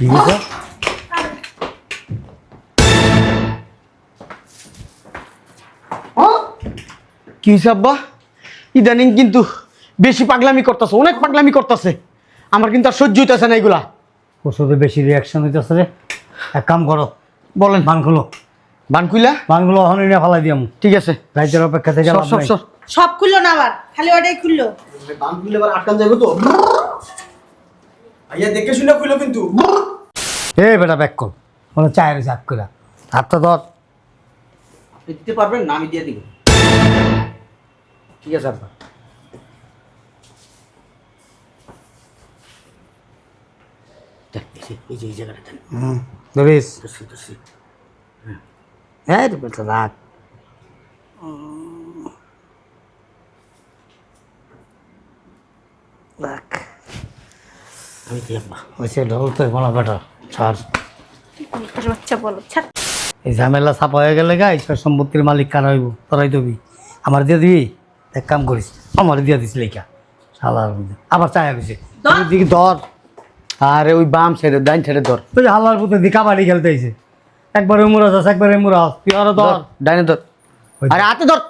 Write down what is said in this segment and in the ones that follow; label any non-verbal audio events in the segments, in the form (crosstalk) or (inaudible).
কি হয়েছে আব্বা? ইদানিং কিন্তু বেশি পাগলামি করতেছে অনেক পাগলামি করতেছে। আমার কিন্তু আর সহ্য হইতেছে না এগুলা। ওষুধে বেশি রিয়াকশন হইতেছে রে। এক কাম করো বলেন। বানগুলো বানকুইলা বানগুলো ওখানে নিয়ে ফালাই দিয়াম ঠিক আছে। রাইতের অপেক্ষা থেকে সব সব। সব সব খুললো না আবার খালি ওটাই খুললো। বানকুইলা আবার আটকান যাবে তো? আইয়া দেখে শুনে কইলো কিন্তু। এ বেটা ব্যাক কর। মানে চায়ের চাক করে হাতটা ধর। আপনি দিতে পারবেন না আমি দিয়ে দিব। ঠিক আছে আব্বা। দেখ, এই যে- এই এই জায়গাটা দেন হুম। ধরিস। ধরছি, ধরছি। হ্যাঁ বেটা রাখ। আমি তো কোনো বেটা ছাড় বাচ্চা বলো ছাড়। এই ঝামেলা ছাপা হয়ে গেলে গা ঈশ্বর সম্পত্তির মালিক কারা হইব? তোরাই দিবি। আমার দিয়ে দিবি? এক কাম করিস আমার দিয়ে দিস লেখা। শালার মধ্যে। আবার চায়া। তুই দিকে ধর। আরে ওই বাম সাইডে ডাইন সাইডে ধর। তুই হাল্লার পুতে দি কাবাডি খেলতে আইছে। একবার উমরা যাস একবার এমুরা আস তুই আরও ধর। ডাইনে ধর। আরে হাতে ধর।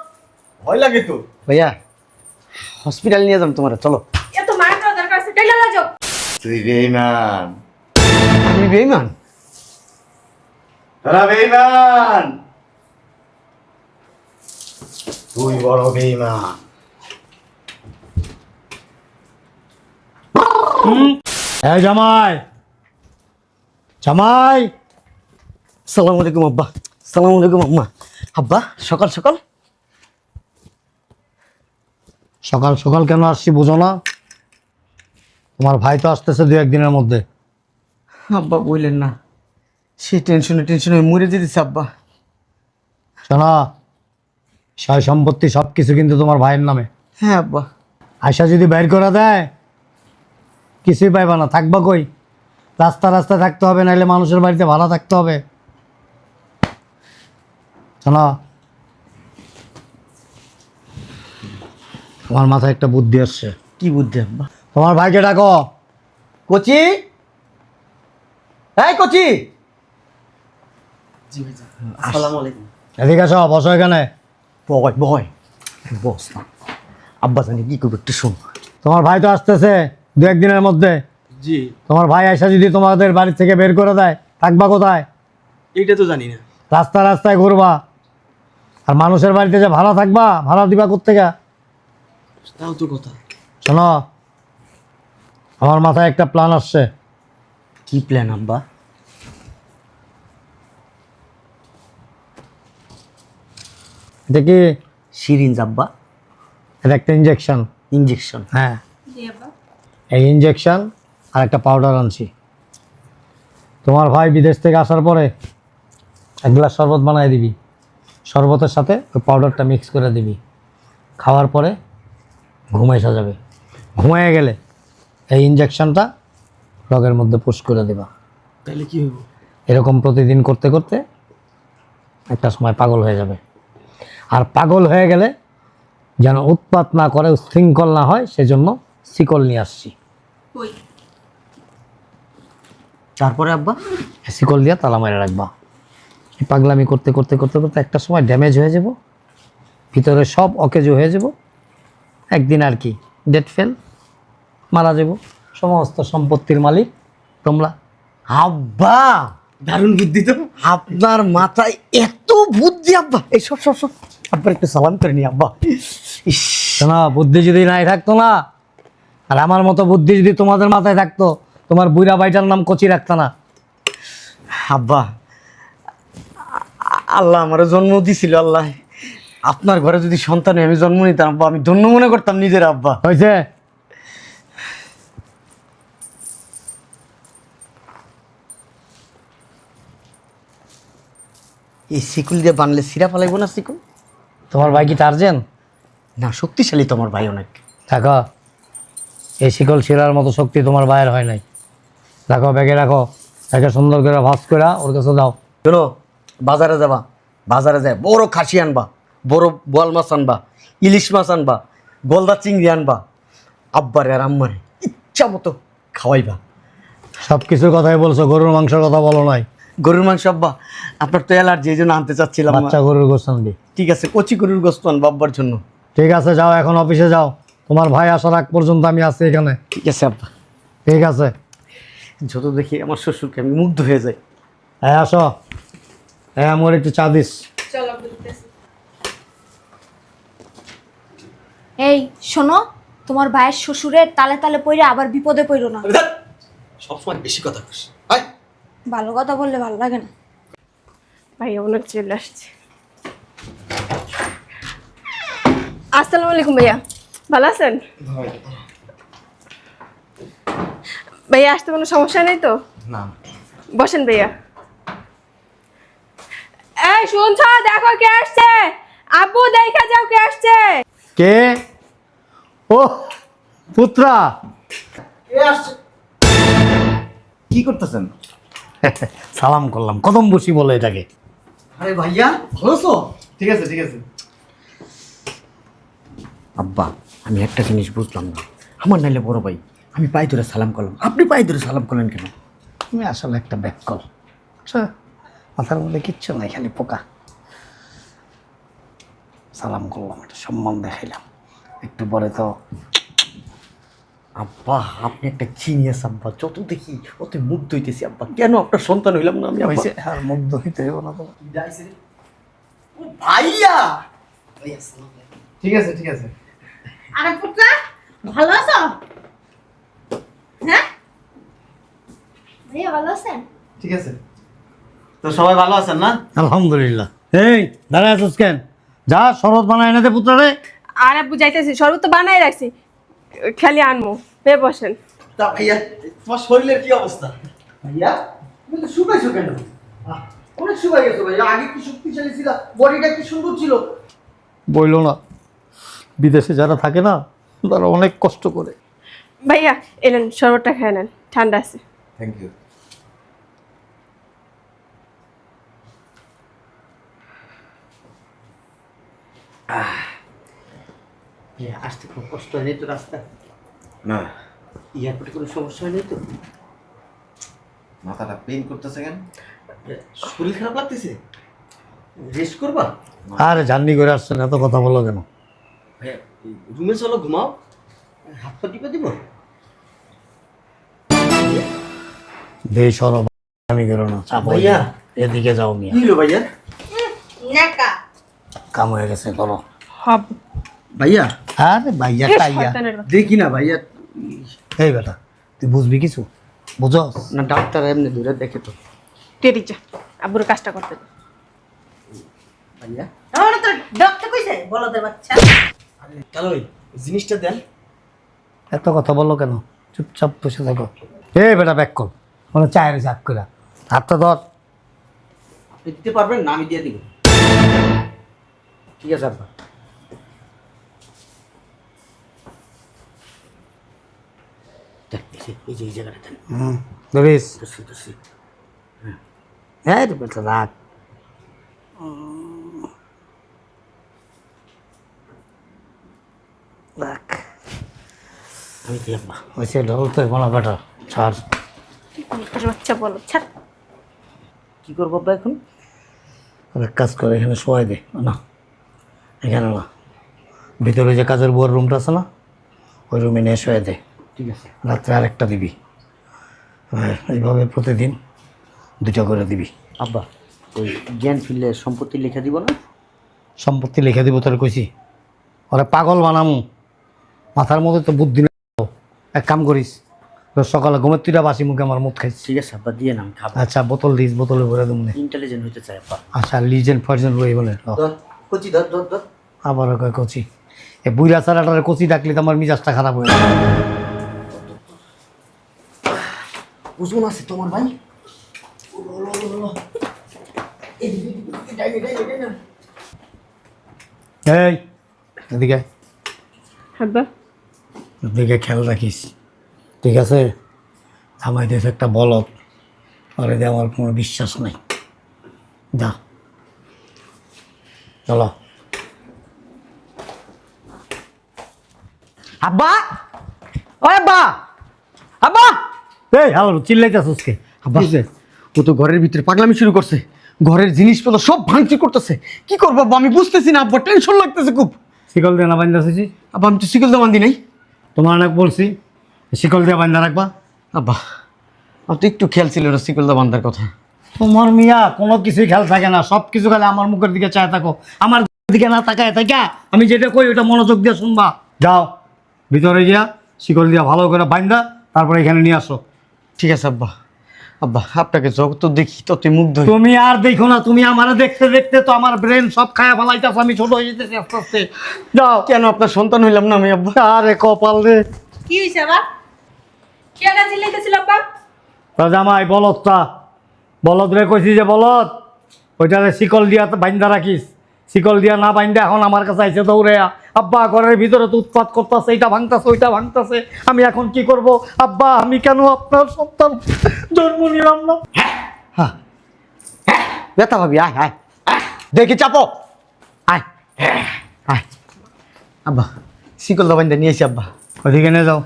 ভয় লাগে তো। ভাইয়া হসপিটাল নিয়ে যাম তোমার চলো এত মায়ের দেওয়া দরকার আছে টেলে যাও তুই বেইমান আমি বেইমান তোরা বেইমান তুই বড় বেইমান হ্যাঁ জামাই জামাই সালাম আলাইকুম আব্বা সালাম আলাইকুম আম্মা আব্বা সকাল সকাল? সকাল সকাল কেন আসছি বুঝো না? তোমার ভাই তো আসতেছে দু একদিনের মধ্যে। আব্বা বললেন না। সে টেনশনে টেনশনে মরে যেতেছে আব্বা। শোনা সয় সম্পত্তি সব কিছু কিন্তু তোমার ভাইয়ের নামে। হ্যাঁ আব্বা। আয়সা যদি বের করে দেয় কিছুই পাইবা না। থাকবা কই? রাস্তা রাস্তায় থাকতে হবে নাহলে মানুষের বাড়িতে ভাড়া থাকতে হবে। শোনা তোমার মাথায় একটা বুদ্ধি আসছে। কি বুদ্ধি আব্বা? তোমার ভাইকে ডাকো। কচি? এই কচি! এদিকে আসো বসো এখানে। বয় বয় বস না। আব্বা জানি কি করবে একটু শোন। তোমার ভাই তো আসতেছে দু একদিনের মধ্যে। জি। তোমার ভাই আয়সা যদি তোমাদের বাড়ি থেকে বের করে দেয় থাকবা কোথায়? এইটা তো জানি না। রাস্তা রাস্তায় ঘুরবা। আর মানুষের বাড়িতে যে ভাড়া থাকবা ভাড়া দিবা কোথেকে তাও তো কথা। শোনো আমার মাথায় একটা প্ল্যান আসছে। কি প্ল্যান আব্বা? এটা কি? সিরিঞ্জ আব্বা। এটা একটা ইঞ্জেকশন ইঞ্জেকশন হ্যাঁ। এই ইঞ্জেকশন আর একটা পাউডার আনছি। তোমার ভাই বিদেশ থেকে আসার পরে এক গ্লাস শরবত বানাই দিবি। শরবতের সাথে ওই পাউডারটা মিক্স করে দিবি। খাওয়ার পরে ঘুমাই সাজাবে ঘুমায় গেলে এই ইঞ্জেকশনটা রগের মধ্যে পুশ করে দেবা। তাহলে কি হইব? এরকম প্রতিদিন করতে করতে একটা সময় পাগল হয়ে যাবে। আর পাগল হয়ে গেলে যেন উৎপাত না করে উশৃঙ্খল না হয় সেজন্য শিকল নিয়ে আসছি। তারপরে আব্বা শিকল দিয়ে তালা মেরে রাখবা। পাগলামি করতে করতে করতে করতে একটা সময় ড্যামেজ হয়ে যাব। ভিতরে সব অকেজ হয়ে যাব। একদিন আর কি ডেট ফেল মারা যাব। সমস্ত সম্পত্তির মালিক তোমরা। আব্বা! দারুণ বুদ্ধি তো। আপনার মাথায় এত বুদ্ধি, আব্বা! এই সব সব সব আব্বার একটু সালাম করে নি আব্বা। ইস! শোনা, বুদ্ধি যদি নাই থাকতো না, আর আমার মতো বুদ্ধি যদি তোমাদের মাথায় থাকতো, তোমার বুড়া ভাইটার নাম কচি রাখতো না। আব্বা আল্লাহ আমার জন্ম দিছিল, আল্লাহ। আপনার ঘরে যদি সন্তান আমি জন্ম নিতাম, আব্বা। আমি ধন্য মনে করতাম নিজের, আব্বা। হয়েছে? এই শিকুল দিয়ে বানলে সিরা ফালাইব না শিকুল তোমার ভাই কি টার্জেন না শক্তিশালী তোমার ভাই অনেক। দেখো এই শিকল শিরার মতো শক্তি তোমার ভাইয়ের হয় নাই। রাখো ব্যাগে রাখো একে সুন্দর করে ভাস করে ওর কাছে দাও। শোনো বাজারে যাবা বাজারে যায় বড় খাসি আনবা বড় বোয়াল মাছ আনবা ইলিশ মাছ আনবা গলদা চিংড়ি আনবা। আব্বারে আর আম্মারে ইচ্ছা মতো খাওয়াইবা। সব কিছুর কথাই বলছো গরুর মাংসের কথা বলো নাই। গরুর মাংস আব্বা আপনার তো অ্যালার্জি এই জন্য আনতে চাচ্ছিলাম। বাচ্চা গরুর গোস্ত আনবি। ঠিক আছে কচি গরুর গোস্ত আনব আব্বার জন্য। ঠিক আছে যাও এখন অফিসে যাও। তোমার ভাই আসার আগ পর্যন্ত আমি আছি এখানে। ঠিক আছে আব্বা। ঠিক আছে। যত দেখি আমার শ্বশুরকে আমি মুগ্ধ হয়ে যাই। হ্যাঁ আসো। হ্যাঁ আমার একটু চা দিস। এই শোনো তোমার ভাইয়ের শ্বশুরের তালে তালে পড়ে আবার বিপদে পড়ো না। সবসময় বেশি কথা কইস ভালো কথা বললে ভালো লাগে না। ভাই অনেক চলে আসছে। আসসালামু আলাইকুম ভাইয়া। ভালো আছেন? ভাইয়া আসতে কোনো সমস্যা নেই তো? না। বসেন ভাইয়া। এই শুনছ? দেখো কে আসছে। আব্বু দেখা যাও কে আসছে। কে? ও পুত্রা। কি করতেছেন? (laughs) সালাম করলাম। কদম বসি বলে এটাকে। আরে ভাইয়া ভালো তো ঠিক আছে ঠিক আছে। আব্বা আমি একটা জিনিস বুঝলাম না। আমার নাইলে বড় ভাই আমি পায়ে ধরে সালাম করলাম। আপনি পায়ে ধরে সালাম করলেন কেন? তুমি আসলে একটা ব্যাককল আচ্ছা মাথার মধ্যে কিচ্ছু নাই খালি পোকা। সালাম করলাম একটা সম্মান দেখাইলাম। একটু পরে তো আব্বা আপনি একটা জিনিয়াস আব্বা। যত দেখি অত মুগ্ধ হইতেছি আব্বা। কেন আপনার সন্তান হইলাম না আমি? হয়েছে আর মুগ্ধ হইতে হইব না তো। ও ভাইয়া! ঠিক আছে ঠিক আছে। আরে পুত্রা ভালো আছো? হ্যাঁ? ভাইয়া ভালো আছেন? ঠিক আছে। তো সবাই ভালো আছেন না? আলহামদুলিল্লাহ। এই দাঁড়ায় আছিস কেন? যা শরৎ বানায় এনে দে পুত্রারে। আর আব্বু যাইতেছি। শরবত তো বানাই রাখছি। খালি আনব বে বসেন। তা ভাইয়া তোমার শরীরের কি অবস্থা? ভাইয়া তুমি তো শুকাইছো কেন? আহ, অনেক শুকাই গেছো ভাইয়া। আগে কি শক্তিশালী ছিল? বডিটা কি সুন্দর ছিল? বইল না। বিদেশে যারা থাকে না তারা অনেক কষ্ট করে। ভাইয়া এলেন শরবতটা খেয়ে নেন। ঠান্ডা আছে। থ্যাংক ইউ ভাইয়া, আসতে খুব কষ্ট হয়নি তো রাস্তা? না। এয়ারপোর্টে কোনো সমস্যা হয়নি তো? মাথাটা পেন করতেছে কেন? শরীর খারাপ লাগতেছে? রেস্ট করবা? আরে জার্নি করে আসছেন এত কথা বলো কেন? রুমে চলো ঘুমাও। হাত পা টিপে দিব? আমি করো না ভাইয়া। এদিকে যাও মিয়া। কি হলো ভাইয়া? কাম হয়ে গেছে করো হব। ভাইয়া আরে ভাইয়া টাইয়া দেখি না ভাইয়া। এই বেটা তুই বুঝবি কিছু? বুঝস? না ডাক্তার এমনি দূরে দেখে তো। টেরি যা আব্বুর কাজটা করতে দে। ভাইয়া। আমার তো ডক্টর কইছে বলদের বাচ্চা। চলো জিনিসটা দেন। এত কথা বলল কেন? চুপচাপ বসে থাকো। এই বেটা ব্যাক কর। মানে চায়ের চাক করে হাতটা ধর। আপনি দিতে পারবেন না আমি দিয়ে দিব। ঠিক আছে আব্বা। দেখ, এই যে- এই জায়গাটা হুম। ধরিস হ্যাঁ। বেটা রাখ রাখ আমি দিই আব্বা ওইসে ঢল তো কোনো বেটা ছাড়। বাচ্চা বলো ছাড়। কি করব আব্বা এখন? এক কাজ করে এখানে শোয়াই দে না। এখানে না। ভিতরে যে কাজের বউয়ের রুমটা আছে না? ওই রুমে নিয়ে শোয়াই দে। ঠিক আছে। রাত্রে আরেকটা দিবি। হ্যাঁ, এইভাবে প্রতিদিন দুটো করে দিবি। আব্বা ওই জ্ঞান ফিরলে সম্পত্তি লিখে দিব না? সম্পত্তি লিখে দিব তোর কইছি। ওরে পাগল বানামু। মাথার মধ্যে তো বুদ্ধি না এক কাম করিস সকালে ঘুমের তুইটা বাসি মুখে আমার মুখ খাইছি ঠিক আছে আব্বা দিয়ে নাম খাব। আচ্ছা বোতল দিস বোতলে ভরে দেবো ইন্টেলিজেন্ট হইতে চাই আব্বা। আচ্ছা লিজেন্ড ফার্জেন্ট রয়ে বলে। কচি ধর ধর ধর। আবার কয় কচি। এ বুইরা চারাটারে কচি ডাকলে তো আমার মিজাজটা খারাপ হয়ে যায় ওজন আছে তোমার ভাই এই এদিকে এদিকে খেয়াল রাখিস। ঠিক আছে? জামাই দেশ একটা বলদ দিয়ে আমার কোনো বিশ্বাস নাই। যা। চলো। আব্বা! ও আব্বা! আব্বা! এই আব্বা। ও তো ঘরের ভিতরে পাগলামি শুরু করছে। ঘরের জিনিসপত্র সব করতেছে। কি করব আমি বুঝতেছি না আব্বা টেনশন লাগতেছে খুব। শিকল দিয়ে না বান্ধাছি আব্বা আমি তো শিকল দিই নাই। তোমার অনেক বলছি শিকল দিয়ে বান্ধা রাখবা। আব্বা আমার তো একটু খেয়াল ছিল না শিকল কথা। তোমার মিয়া কোনো কিছুই খেয়াল থাকে না। সব কিছু খালি আমার মুখের দিকে চায় থাকো। আমার দিকে না তাকায় থাকে। আমি যেটা কই ওটা মনোযোগ দিয়ে শুনবা। যাও ভিতরে গিয়া শিকল দিয়া ভালো করে বান্ধা তারপরে এখানে নিয়ে আসো। ঠিক আছে আব্বা। আব্বা আপনাকে যত দেখি ততই মুগ্ধ হই। তুমি আর দেখো না তুমি আমার দেখতে দেখতে তো আমার ব্রেন সব খায়া ফেলাইতেছ আমি ছোট হয়ে যেতেছি আস্তে আস্তে। যাও। কেন আপনার সন্তান হইলাম না আমি আব্বা? আরে কপাল রে। কি হয়েছে আবার? কেন চিল্লাইতেছিল আব্বা? তা জামাই বলদটা। বলদ রে কইছি যে বলদ ওইটারে শিকল দিয়া তো বাইন্দা রাখিস। শিকল দিয়া না বাইন্দা এখন আমার কাছে আইসে দৌড়ে আব্বা ঘরের ভিতরে তো উৎপাত করতেছে এইটা ভাঙতাছে ওইটা ভাঙতাছে। আমি এখন কি করব? আব্বা আমি কেন আপনার সন্তান? জন্ম নিলাম না। হ্যাঁ। ব্যথা ভাবি আয় আয়। দেখি চাপো। আয়। আয়। আব্বা শিকল দাবাইন্দা নিয়েছি আব্বা। ওইদিকে নিয়ে যাও।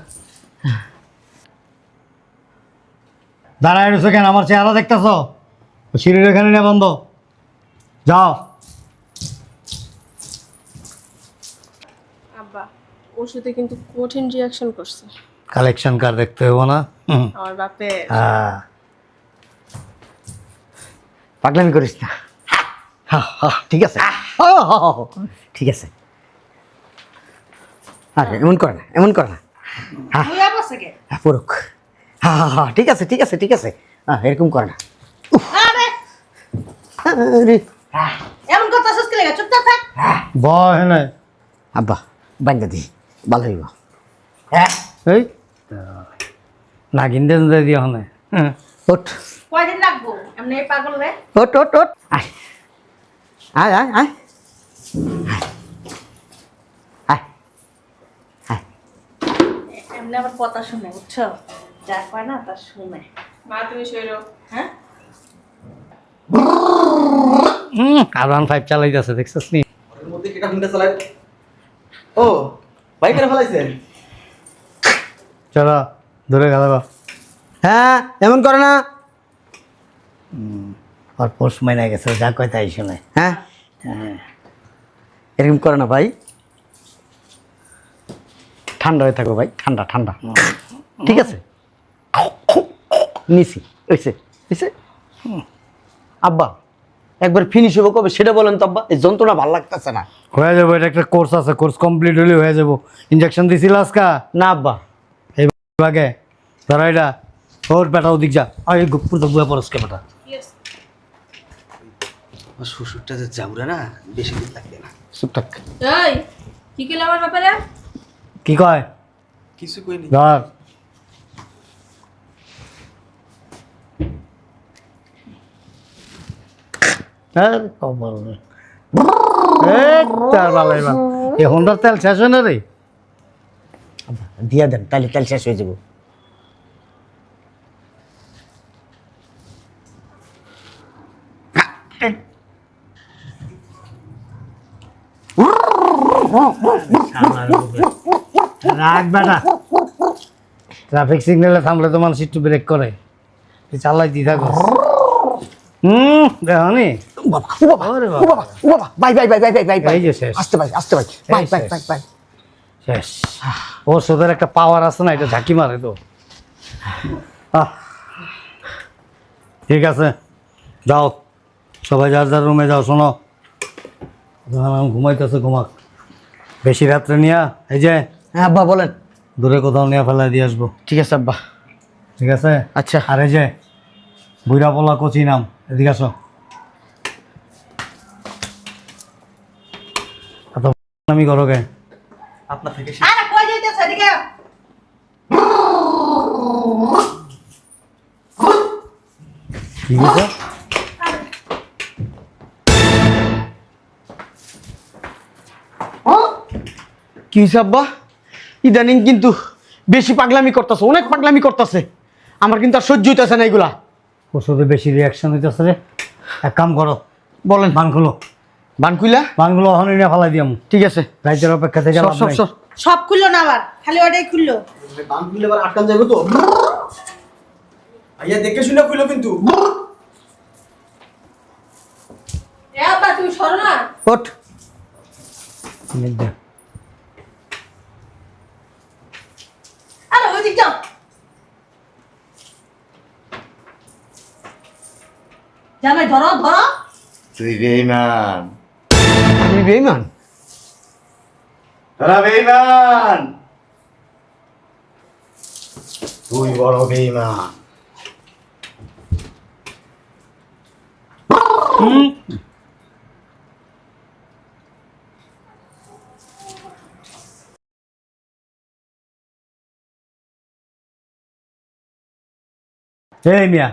দাঁড়ায় রয়েছে কেন? আমার চেহারা দেখতেছ? সিঁড়ির এখানে নিয়ে বন্ধ। যাও আব্বা ওষুধে কিন্তু কঠিন রিয়াকশন করছে। কালেকশন কার দেখতে হব না? হুম। আমার বাপে। হ্যাঁ পাগলামি করিস না। হা, হা, ঠিক আছে। ঠিক আছে। আরে এমন করে না এমন করে না। হ্যাঁ হ্যাঁ পুরুক হ্যাঁ হ্যাঁ হ্যাঁ ঠিক আছে ঠিক আছে ঠিক আছে। হ্যাঁ এরকম করে না। আরে। আরে, এমন কথা থাক। বয় না আব্বা বান্ধা দি। ভালো হইব। এই? নাগিন দেন দিয়ে হনে। হ্যাঁ ওঠ। কয়দিন রাখব এমনি পাগল রে। ওঠ ওঠ ওঠ। আয়। আয় আয় আয়। এমনি আবার কথা শুনে বুঝছ? যা কয় না তা শুনে। মা তুমি শৈরো হ্যাঁ? আর ওয়ান ফাইভ চালাইতেছে দেখছিস নি? মধ্যে কেটা হুন্ডা চালায়? ও বাইকের ফেলাইছেন? চলো দূরে গেল হ্যাঁ এমন করে না। আর পোষ মাইনা গেছে যা কয় তাই শুনে। হ্যাঁ। এরকম করে না ভাই। ঠান্ডা হয়ে থাকো ভাই ঠান্ডা ঠান্ডা। ঠিক আছে? নিছি হয়েছে হয়েছে আব্বা। একবার ফিনিশ হব কবে? সেটা বলেন তো আব্বা এই যন্ত্রণা ভালো লাগতেছে না। হয়ে যাব এটা একটা কোর্স আছে কোর্স কমপ্লিট হলে হয়ে যাব। ইঞ্জেকশন দিছিল আজকা? না আব্বা। এই বাগে ধরো এটা ওর বেটা ওদিক যা। আর এই গুপুর তো বুয়া পরস্কে বেটা আমার শ্বশুরটা যে যাবরা না বেশি দিন লাগবে না। চুপ থাক। এই কি কিলো আমার ব্যাপারে? কি কয়? কিছু কইনি। ধর আর কপাল রে। এই হোন্ডার তেল শেষ হয় না রে? দিয়া দেন তাহলে তেল শেষ হয়ে যাব। রাখ বেটা। ট্রাফিক সিগন্যালে থামলে তো মানুষ একটু ব্রেক করে। চালাই দি থাকো। হুম দেখো বাবা ও বাবা ও বাবা। ও বাবা bye bye bye bye bye bye bye. আসতে ভাই আসতে ভাই বাই বাই বাই বাই। শেষ। ওর সোদের একটা পাওয়ার আছে না এটা ঝাঁকি মারে তো। আহ। ঠিক আছে। যাও। সবাই যার যার রুমে যাও শোনো। ঘুমাইতেছে ঘুমাক। বেশি রাত্রে নিয়া এই যে। হ্যাঁ আব্বা বলেন। দূরে কোথাও নিয়ে ফেলা দিয়ে আসব। ঠিক আছে আব্বা। ঠিক আছে? আচ্ছা। আর এই যে বুড়া পোলা কচি নাম এদিকে আসো। আমি করো কে আপনার থেকে আরে কই যাইতেছ এদিকে? কি হয়েছে কি হয়েছে আব্বা? ইদানিং কিন্তু বেশি পাগলামি করতেছে অনেক পাগলামি করতেছে। আমার কিন্তু আর সহ্য হইতেছে না এগুলা। ওষুধে বেশি রিয়াকশন হইতেছে রে। এক কাম করো বলেন। বান খুলো। বানকুইলা বানগুলো ওখানে নিয়ে ফেলাই দিয়াম। ঠিক আছে। রাইতের অপেক্ষা থেকে লাভ সর নাই। সব খুললো না আবার খালি ওটাই খুললো। বান খুললে আবার আটকান যাবে তো? ভাইয়া দেখে শুনে খুলো কিন্তু। এ আব্বা তুমি সরো না। ওঠ। আরে ওই দিক যাও। জামাই ধরো ধরো। তুই বেইমান আমি বেইমান তোরা বেইমান তুই বড় বেইমান এই মিয়া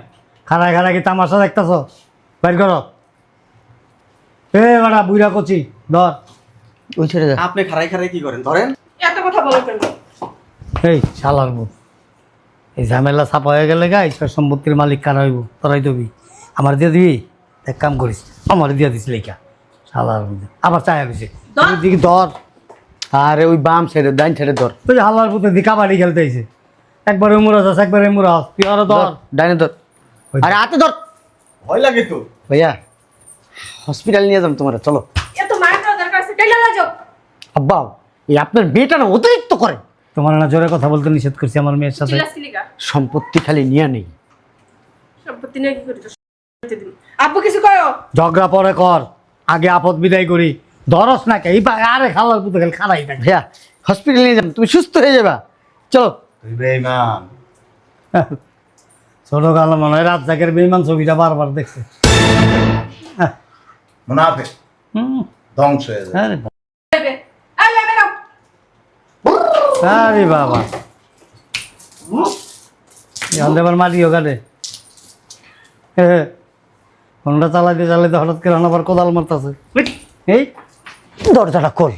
খানায় খানায় কি তামাশা দেখতেছ? বাইর করো। এ বাড়া বুইরা কচি ধর। ওই ছেড়ে যা। আপনি খারাই খারাই কি করেন? ধরেন। এত কথা বলো কেন? এই শালার বউ। এই ঝামেলা ছাপা হয়ে গেলে গা ঈশ্বর সম্পত্তির মালিক কারা হইব? তোরাই দিবি। আমার দিয়ে দিবি? এক কাম করিস আমার দিয়ে দিস লেখা। শালার বউ। আবার চায়া ধর। দিকে ধর। আরে ওই বাম ছেড়ে ডাইন ছেড়ে ধর। তুই হালার পুতে দি কাবাডি খেলতে আইছে। একবার উমরা যাস একবার আস তুই আরও ধর। ধর ডাইনে ধর। আরে হাতে ধর। ভয় লাগে তো। ভাইয়া হসপিটাল নিয়ে যাম তোমার চলো। এত মায়ের দরকার আছে টেলে না আব্বা এই আপনার মেয়েটা না অতিরিক্ত করে। তোমার না জোরে কথা বলতে নিষেধ করছি আমার মেয়ের সাথে। সম্পত্তি খালি নিয়ে নেই। সম্পত্তি নিয়ে কি করি তো আব্বু কিছু কয়ো? ঝগড়া পরে কর আগে আপদ বিদায় করি। ধরস না কে এই পা- আরে খালার পুতে খেল খারাই থাকে। ভাইয়া হসপিটাল নিয়ে যাম তুমি সুস্থ হয়ে যাবা। চলো। তুই বেইমান। (laughs) ছোট কালো মনে হয় রাজ্জাকের বেইমান ছবিটা বারবার দেখছে। মুনাফে হুম, ধ্বংস হয়ে যায়। আরে বা- বেবে। এবার মাটিও কাটে ফোনটা চালাইতে চালাইতে হঠাৎ করে আবার কোদাল মারতেছে। এই দরজাটা খোল।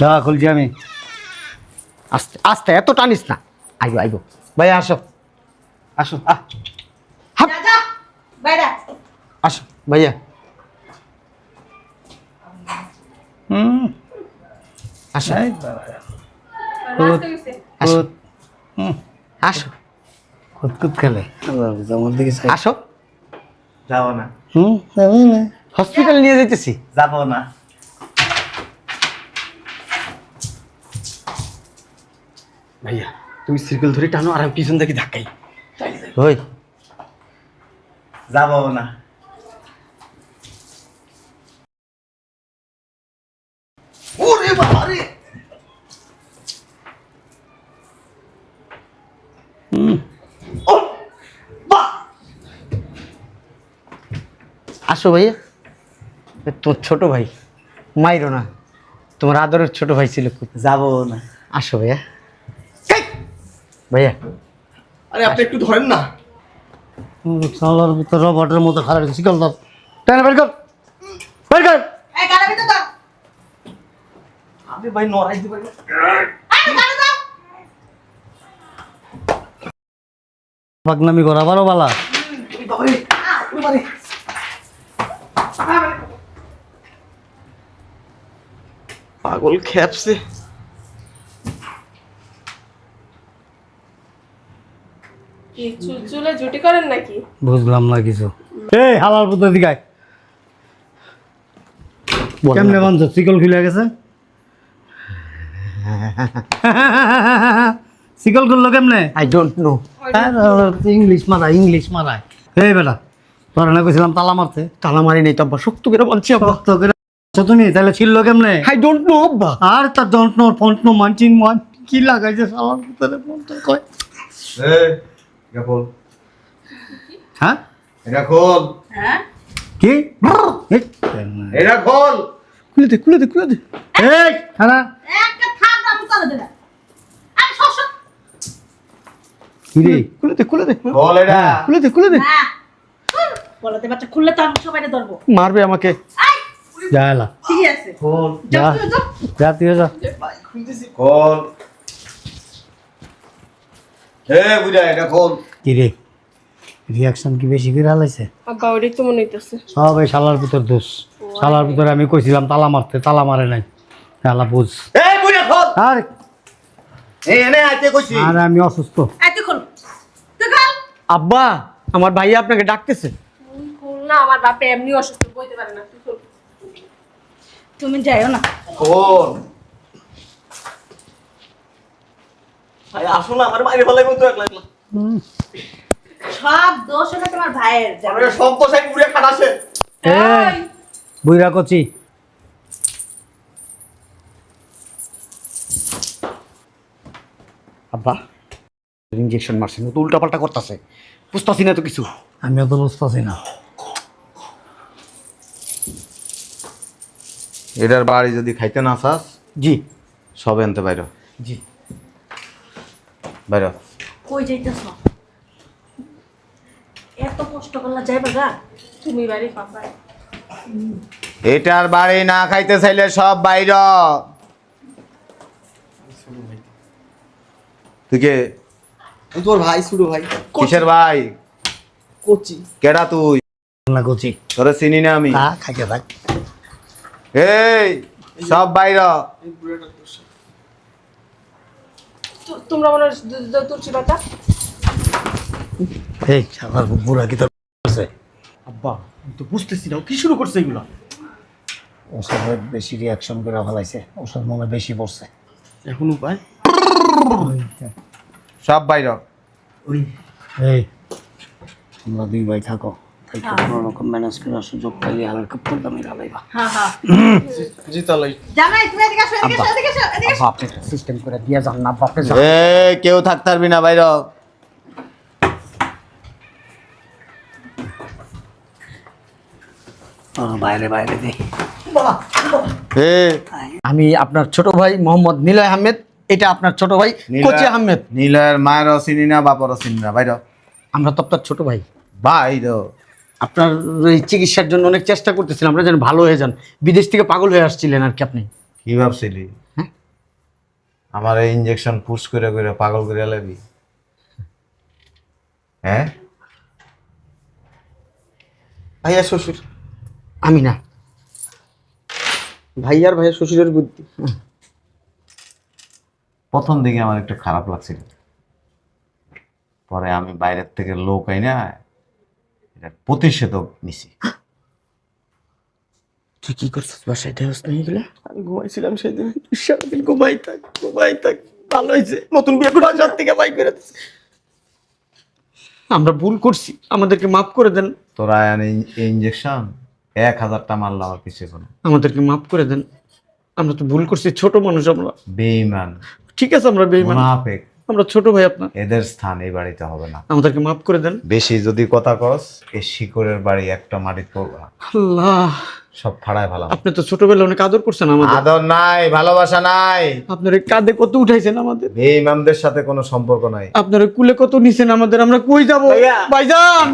যা খুলছি আমি। আস্তে আস্তে এত টানিস না। আইবো আইবো। ভাইয়া আসো। আসো। আহ, আসো ভাইয়া। হুম। আসো। খেলে। আমার দিকে আসো। যাব না। হুম যাবি না? হসপিটাল নিয়ে যাইতেছি যাব না। ভাইয়া তুমি সাইকেল ধরে টানো আর আমি পিছন থেকে ধাক্কাই। ওই। যাব না। আসো ভাইয়া। তোর ছোট ভাই মাইরো না। তোমার আদরের ছোট ভাই ছিল খুব। যাব না। আসো ভাইয়া। ভাইয়া। আরে আপনি একটু ধরেন না। রবটের মতো খারাপ শিকল টেনে বের কর। বের কর। আপনি ভাই নড়াই আরে দাও। পাগনামি করা বারো বালা। পাগল খেপছে। কি চুল চুলে জুটি করেন নাকি? বুঝলাম না কিছু। এই দিকায় বলো না। কেমনে বানছো? শিকল খুলে গেছে? (laughs) শিকল খুললো কেমনে? আই ডোন্ট নো ইংলিশ মারায় ইংলিশ মারায়। এই বেটা তোরা না কইছিলাম তালা মারতে? তালা মারি নেই তো আব্বা শক্ত করে বলছি আব্বা। শক্ত করে আচ্ছা তুমি তাহলে ছিল কেমনে? আই ডোন্ট নো আব্বা। আর তার ডন্ট নো ফন্ট নো মানচিং মান কি লাগাইছে শালার ভিতরে ফোনটা কয়। এই এটা খোল। হ্যাঁ? এটা খোল। হ্যাঁ? কি? এটা খোল। খুলে দে খুলে দে খুলে দে। এই খানা আমি আরে সর সর কি রে খুলে দে খুলে দে। খোল এটা। খুলে দে খুলে দে। না বলতে বাচ্চা খুললে তো আমি সবাই ধরবো। মারবে আমাকে। যা এলা। ঠিক আছে। খোল। যা যাও তুই যাও যা তুই যা। খোল। এ বুঝা এটা খোল। কি রিয়াকশন কি বেশি করে হালাইছে? আব্বা ওটাই তো মনে হইতেছে। সব এই শালার ভিতর দোষ। শালার ভিতরে আমি কইছিলাম তালা মারতে তালা মারে নাই। শালা বুঝ। আর। এই এনে আইতে কইছি। আর আমি অসুস্থ। আই তুই খোল তুই খোল আব্বা আমার ভাই আপনাকে ডাকতেছে। না আমার বাপে এমনি অসুস্থ বইতে পারে না। তুই খোল তুমি যাইও না। কোন? ভাই আসো না আমার বাইরে ফেলাই তো একলা একলা। সব দোষ হলো তোমার ভাইয়ের সব খাটাছে। এই বুইরা কচি। আব্বা ইঞ্জেকশন মারছেন ও তো উল্টাপাল্টা করতেছে। বুঝতেছি না তো কিছু। আমিও তো বুঝতেছি না। এটার বাড়ি যদি খাইতে না চাস জি। সব আনতে বাইর। জি। বাইর। কই যাইতেছ? এত কষ্ট করলা যাইবা গা? তুমি বাড়ি পাপা এটার বাড়ি না খাইতে চাইলে সব বাইর। তুই কে? তোর ভাই শুরু ভাই। কিসের ভাই? কোচি। কেডা তুই? না কচি। তোরে চিনি না আমি। তা খাইতে থাক। এই সব বাইর। তোমরা মনে হয় এই আমার বুড়া কি তোর আছে? আব্বা আমি তো বুঝতেছি না কি শুরু করছে এগুলো? ওষুধে বেশি রিয়াকশন করে ফেলাইছে ওষুধ মনে বেশি পড়ছে। এখন উপায়? সব বাইর ওই। এই। তোমরা দুই ভাই থাকো। থাইকে কোনো রকম ম্যানেজ করার সুযোগ পাইলে হালকা করতাম লাগাইবা হ্যাঁ হ্যাঁ। জি তালাই জামাই তুমি এদিকে আসো এদিকে আসো এদিকে আসো এদিকে আসো। আব্বা সিস্টেম করে দিয়ে যান না কেউ থাকতে পারবি না বাইর বাইরে বাইরে দে আমি আপনার ছোট ভাই মোহাম্মদ নিলয় আহমেদ। এটা আপনার ছোট ভাই কোচি আহমেদ। নীলয়ের মায়ের চিনি না বাপরও চিনি না বাইর আমরা তো আপনার ছোট ভাই। বাইর আপনার এই চিকিৎসার জন্য অনেক চেষ্টা করতেছিলাম আমরা যেন ভালো হয়ে যান। বিদেশ থেকে পাগল হয়ে আসছিলেন আর কি আপনি। কি ভাবছিলি? হ্যাঁ? আমার এই ইঞ্জেকশন পুশ করে করে পাগল করে লাবি হ্যাঁ? ভাইয়া শ্বশুর। আমি না। ভাইয়ার ভাইয়া শ্বশুরের বুদ্ধি। প্রথম দিকে আমার একটু খারাপ লাগছিল। পরে আমি বাইরের থেকে লোক আইনা এটা প্রতিষেধক নিছি। তুই কি করছিস? বাসায় দেহস না এগুলো? আমি ঘুমাইছিলাম সেদিন। সারাদিন ঘুমাই থাক ঘুমাই থাক। ভালো হয়েছে। নতুন বিয়ে করে থেকে ভাই করে আমরা ভুল করছি। আমাদেরকে মাফ করে দেন। তোরা ইঞ্জেকশন এক হাজারটা মারলো আমার কিছু কোনো। আমাদেরকে মাফ করে দেন। আমরা তো ভুল করছি। ছোট মানুষ আমরা। বেইমান ঠিক আছে আমরা মুনাফেক। আমরা ছোট ভাই আপনার। এদের স্থান এই বাড়িতে হবে না। আমাদেরকে মাফ করে দেন। বেশি যদি কথা কস এই শিকড়ের বাড়ি একটা পড়বে না। আল্লাহ। সব ফাড়ায় ভালো আপনি তো ছোটবেলা অনেক আদর করছেন আমাদের। আদর নাই ভালোবাসা নাই। আপনার এই কাঁধে কত উঠাইছেন আমাদের? বেইমানদের সাথে কোনো সম্পর্ক নাই। আপনার কুলে কত নিছেন আমাদের? আমরা কই যাব। ভাইজান!